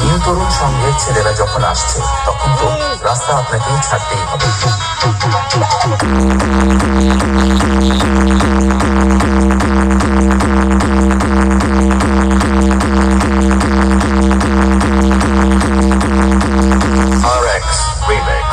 New তরুণ সঙ্গের ছেলেরা যখন আসছে তখন তো রাস্তা আপনাকেই ছাড়তেই হবে। RX Remix.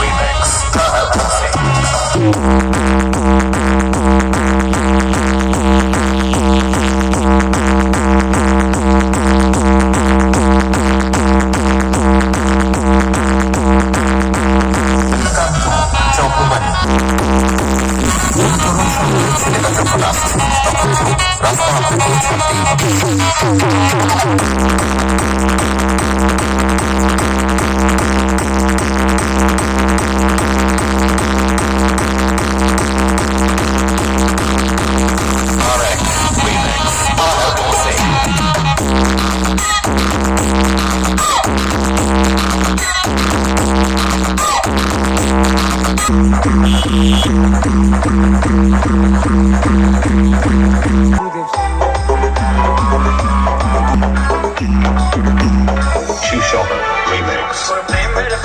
Remix. Perfect. Rasta, Remix. Remember the.